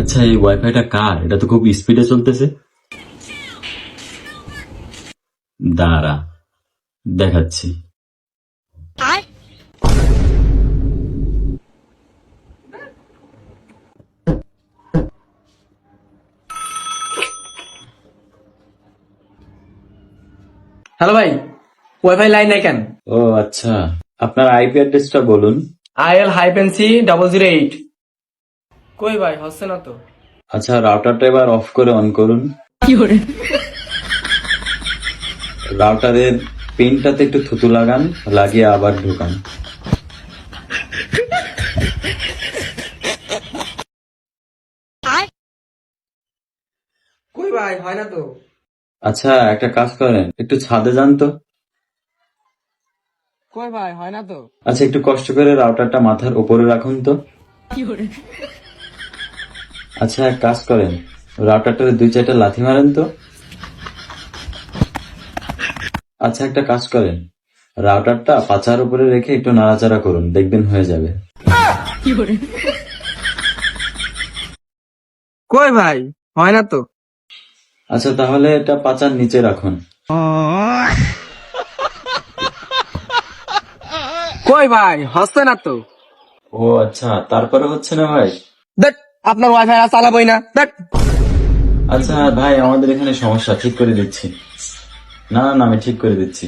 আচ্ছা এই ওয়াইফাইটা কার? এটা তো খুব স্পিডে চলতেছে। দাঁড়া দেখাচ্ছি। হ্যালো ভাই ওয়াইফাই লাইন নাই কেন? ও আচ্ছা। আপনার আইপি অ্যাড্রেসটা বলুন। I L hyphen C double zero eight কই ভাই হচ্ছে না তো। আচ্ছা রাউটারটা এবার অফ করে অন করুন। রাউটারের পিনটাতে একটু থুতু লাগান লাগিয়ে আবার ঢুকান। কই ভাই হয় না তো। আচ্ছা একটা কাজ করেন একটু ছাদে যান তো। কই ভাই হয় না তো। আচ্ছা একটু কষ্ট করে রাউটারটা মাথার উপরে রাখুন তো। আচ্ছা এক কাজ করেন। রাউটারটারে দুই চারটা লাথি মারেন তো। আচ্ছা একটা কাজ করেন। রাউটারটা পাচার উপরে রেখে একটু নাড়াচাড়া করুন দেখবেন হয়ে যাবে। কই ভাই? হয় না তো। আচ্ছা তাহলে এটা পাচার নিচে রাখুন। কই ভাই? হচ্ছে না তো। ও আচ্ছা তারপরে হচ্ছে না ভাই? দেখ আপনার ওয়াইফাই আর চালাবই না। দেখ। আচ্ছা ভাই, আমাদের এখানে সমস্যা, ঠিক করে দিচ্ছি। না না না, আমি ঠিক করে দিচ্ছি।